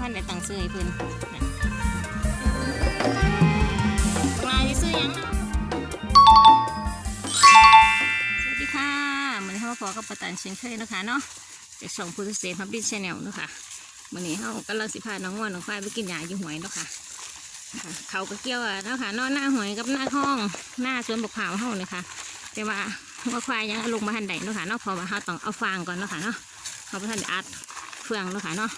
พันได้ตังซื้อให้เพิ่นน่ะปลาจะซื้อยังนะสวัสดีค่ะมันนี้เขาพอกับประตันเช่นเคยนะคะเนาะจากช่องพุทธเสนพับบิชแนลเนาะค่ะวันนี้เข้ากำลังสิพาน้องง่วนน้องควายไปกินหญ้าอยู่หวยเนาะค่ะเขาก็เกี่ยวอะเนาะค่ะนอหน้าหวยกับหน้าห้องหน้าสวนบกขาวเฮาเนี่ยค่ะแต่ว่าว่าควายยังลงมาทันใดเนาะค่ะเนาะพอมาเขาต้องเอาฟางก่อนเนาะค่ะเนาะเขาไปทันได้อัดเฟืองเนาะค่ะเนาะ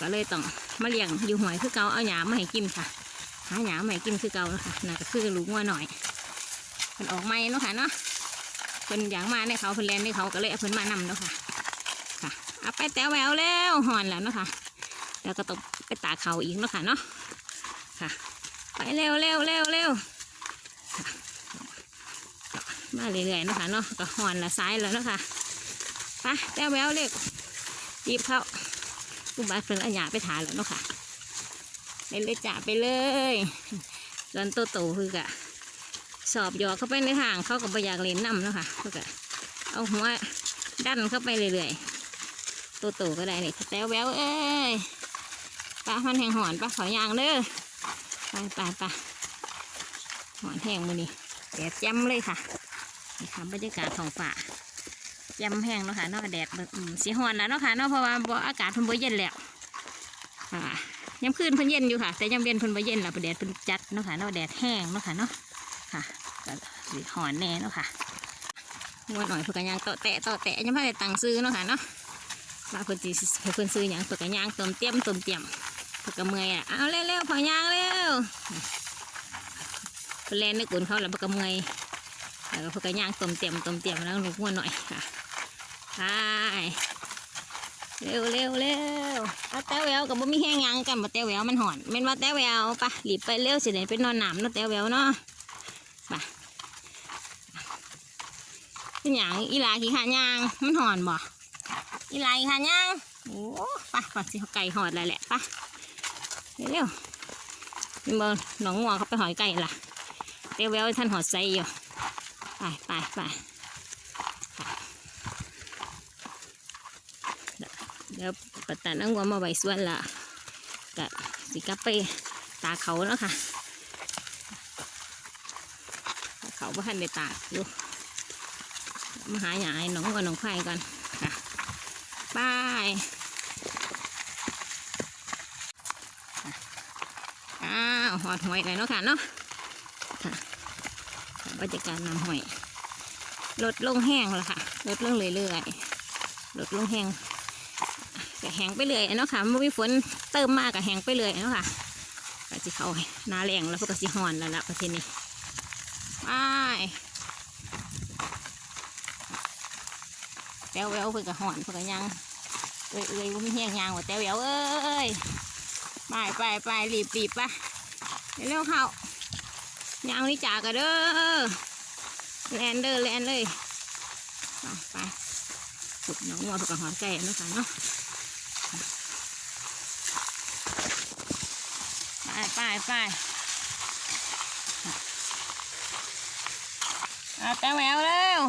ก็เลยต้องมาเลี้ยงอยู่หวยคือเกาเอาหยามมาให้กินค่ะ หาหยามมาให้กินคือเกาเนาะค่ะน่าก็คือลูกงัวหน่อยเพิ่นออกไม่เนาะค่ะเนาะเพิ่นอยากมาในเขาเพิ่นแลนในเขาก็เลยเอาเพิ่นมานำเนาะค่ะค่ะเอาไปแต้วแววแล้วหอนแล้วเนาะค่ะแล้วก็ต้องไปตาเขาอีกเนาะค่ะเนาะค่ะ ไปเร็วเร็วเร็วเร็วมาเรื่อยๆนะคะเนาะก็หอนละซ้ายแล้วนะคะไปแต้วแววเล็กจีบเขา ผู้บาเพิ่นอาหยาไปถาแล้วเนาะค่ะเล่นเลยจ่าไปเลยส่วนโตโตคือกะสอบหยอกเข้าไปในทางเข้าก็บ่อยากเลนน้ำเนาะค่ะเขาก็เอาหัวดันเข้าไปเรื่อยๆโตโตก็ได้นี่แต้วแววเอ้ยปลามันแหงหอนปลาขอยางเด้อไปไปไปหอนแห้งมือนี่แดดแจ่มเลยค่ะนี่ค่ะบรรยากาศท้องฟ้า แจ่มแห้งเนาะค่ะเนอกแดดอืมสีหอนแล้วเนาะค่ะเนาะเพราะว่าบอากาศเพิ่นบ่เย็นแล้วอ่ายามคืนเพิ่นเย็นอยู่ค่ะ แต่ยามเย็นเพิ่นบ่เย็นแล้วแดดเพิ่นจัดเนาะค่ะเนาะแดดแห้งเนาะค่ะเนาะค่ะสิหอนแน่เนาะค่ะงวดหน่อยเพิ่นก็ยางโตะแตะโตะแตะยังไม่ได้ตังซื้อเนาะค่ะเนาะว่าเพิ่นสิเพิ่นซื้อหยังเพิ่นก็ย่างต้มเตรียมต้มเตรียมพกกระเมอยอะเอาเร็วๆพอยางเร็วเพนแลนนึกอุ่นเขาแล้วพกกระเมอยแล้วก็พกกระยางต้มเตียมต้มเตียมแล้วลูกหัวหน่อยค่ะ ไปเร็วเร็วเร็วเอาแต้วแววกับบ่มีแห้งยังกันมาแต้วแววมันหอนแม่นว่าแต้วแววปะหลีบไปเร็วสิได้ไปนอนหนามเนาะแต้วแววเนาะไปเป็นหยังอีลาขี้ขายางมันหอนบ่อีลาขี้ขายางโอ้ปไปสิเขาไก่หอดแล้วแหละไปเร็วนี่บอหนองงัวเขาไปหอยไก่ล่ะเตียวแววท่านหอดใส่อยู่ไปไปไป เดี๋ยวปัตตานังงัวมาไว้ส่วนละกะสิกลับไปตาเขาแล้วค่ะ เขาบ่ทันได้ตากอยู่มาหาหยาให้หนองงัวหนองไผ่ก่อนค่ะบายอ้าวหอดหอยเลยเนาะค่ะเนาะค่ะบรรยากาศนำหอยลดลงแห้งแล้วค่ะลดลงเรื่อยๆลดลงแห้ง แห้งไปเรื่อยเนาะค่ะไม่มีฝนเติมมากก็แห้งไปเรื่อยเนาะค่ะก็สิเขาหนาแรงแล้วพวกก็สิหอนแล้วละประเทศนี้ไปแต้วแววเพิ่นก็หอนเพิ่นก็ยังเอ้ยเอ้ยว่ามีแห้งยางว่าแต้วแววเอ้ยไปไปไปรีบรีบไปเร็วเข้ายางนี่จากกันเด้อแลนเดอร์แลนเลยไปไปฝึกน้องวัวฝึกกับหอมไก่นะคะเนาะ ไปไปไปเอาแต่แววเร็ว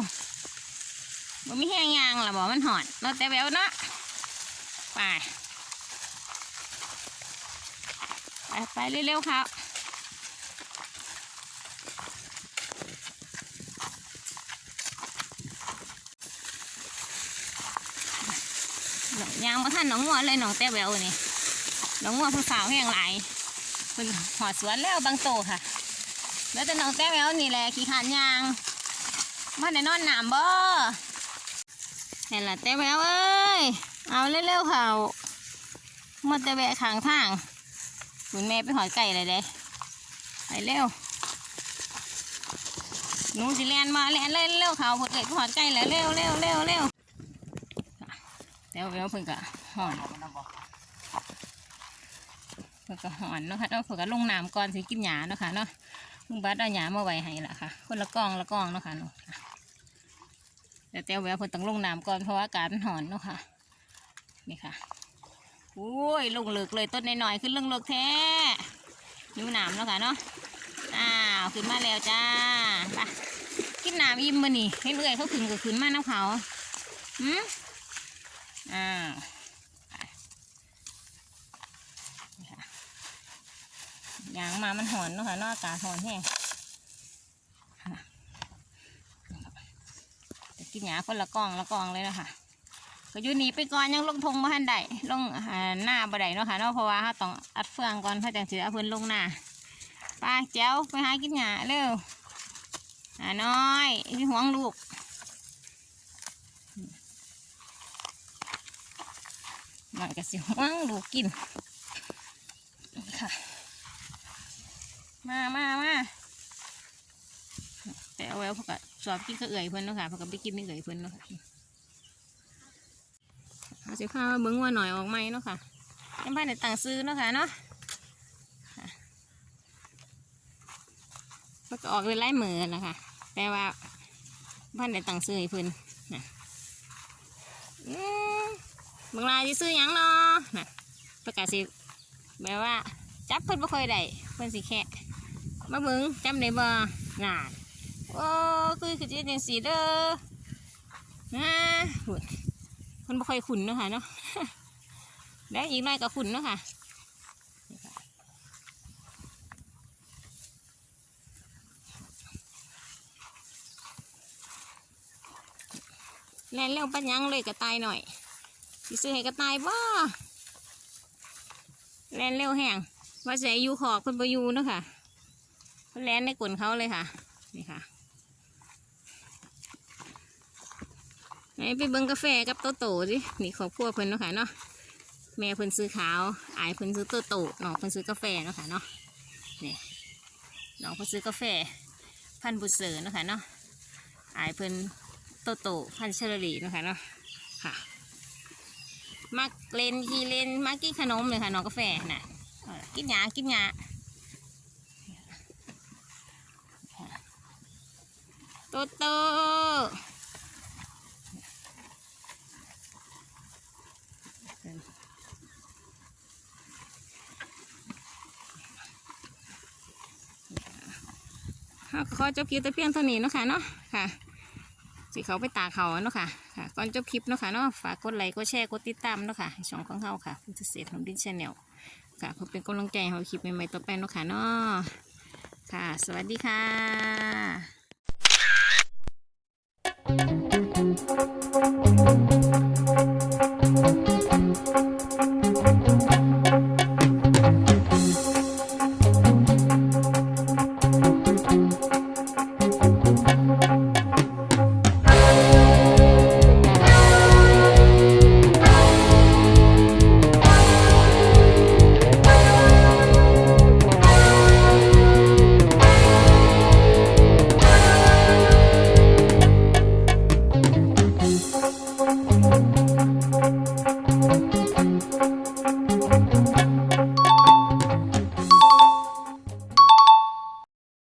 บ่มีแห้งยางหรอบอกมันหอนเราแต่แววเนาะไป ไปไปเร็วๆครับหนอง ยางมาท่านหนองงัวเลยหนองแต่แววนี่หนองงัวเพิ่งสาวแห้งหลายเป็นหอดสวนแล้วบางโตค่ะ แล้วแต่หนองแต่แววนี่แหละขี้ขานยางมาในนอนหนามบ่เห็นละแต่แววเอ้ยเอาเร็วๆเขามาแต่แวะขางทางคุณแม่ไปหอยไก่เลยเด้ไปเร็วหนูสิแลนมาแลนเลยเร็วเขาเพิ่นเอ้ยไปหอยไก่แล้วเร็วเร็วเร็วเร็ว เร็วเร็วเพิ่นก็หอนเพิ่นก็หอนเนาะค่ะเนาะเพิ่นก็ลงน้ำก่อนสิกินหญ้าเนาะค่ะเนาะลุงบัดเอาหญ้ามาไว้ให้ละค่ะ คนละกองละกองเนาะค่ะเนาะแต่เต้วแววเพิ่นต้องลงน้ำก่อนเพราะว่าอากาศมันหอนเนาะค่ะนี่ค่ะโอ้ยลงเลิกเลยต้นน้อยๆขึ้นเรื่องเลิกแท้นิ้วหนามแล้วค่ะเนาะอ้าวขึ้นมาแล้วจ้าไปกินหนามอิ่มมานี่ให้เอื่อยเขาขึ้นก็ขึ้นมาน้ำเขาหืม อย่างมามันหอนเนาะค่ะนอกอากาศหอนแห้งกินหยาคนละกองละกองเลยนะคะก็อยู่หนีไปก่อนยังลงทงมาหันได้ลงหน้าบ่ได้เนาะค่ะนอะเพราะว่าเขาต้องอัดเฟืองก่อนถ้าจังสิเอาเพิ่นลงหน้าป้าแจ้วไปหากินหยาเร็วอ่าน้อยห่วงลูก มันก็สิห่วงลูกกินค่ะ มามามาแต่เอาไว้พวกก็สอบกินก็เอื่อยเพิ่นเนาะค่ะพวกก็ไปกินนี่เอื่อยเพิ่นเนาะค่ะเอาสิพามาเบิ้งว่าหน่อยออกไหมเนาะค่ะยังบ้านในต่างซื้อเนาะค่ะเนาะค่ะมันก็ออกเลยไล่มือนะคะแต่ว่าบ้านในต่างซื้อให้เพิ่นนะอืม บางรายจะซื้อหยังเนาะนะประกาศสิแบบว่าจับเพิ่นบ่ค่อยได้เพิ่นสิแค่มาเบิ่งจำได้บ่น่าโอ้คือคือจิจังสีเด้อนะหุ่นเพิ่นบ่ค่อยขุนเนาะค่ะเนาะแล้วอีกหน่อยก็ขุนเนาะค่ะแล่นเร็วปัญญังเลยกระต่ายหน่อย สิซื้อให้กระต่ายบ่แลนเร็วแห้งว่าจะอยู่ขอบเพิ่นบ่อยู่เนาะค่ะเพิ่นแลนในกลนเขาเลยค่ะ นี่ค่ะไหนไปเบิ่งกาแฟกับโตโต้สินี่ครอบครัวเพิ่นเนาะค่ะเนาะแม่เพิ่นซื้อขาวอายเพิ่นซื้อโตโต้น้องเพิ่นซื้อกาแฟเนาะค่ะเนาะนี่น้องเพิ่นซื้อกาแฟ พันบุเสือเนาะค่ะเนาะอายเพิ่นโตโต้พันเชอรี่เนาะค่ะเนาะค่ะ มักเล่นขี่เล่นมักกินขนมเลยค่ะน้องกาแฟน่ะกินหยากินหยาโตโตขอจบคลิปแต่เพียงเท่านี้นะคะเนาะค่ะ สิเขาไปตาเขาเนาะค่ะค่ะก่อนจบคลิปเนาะค่ะเนาะฝากกดไลค์กดแชร์กดติดตามเนาะค่ะช่องของเขาค่ะพุทธเศรษฐ์ของดินชาแนลค่ะเพื่อเป็นกำลังใจให้เราคลิปใหม่ๆต่อไปเนาะค่ะเนาะค่ะ สวัสดีค่ะ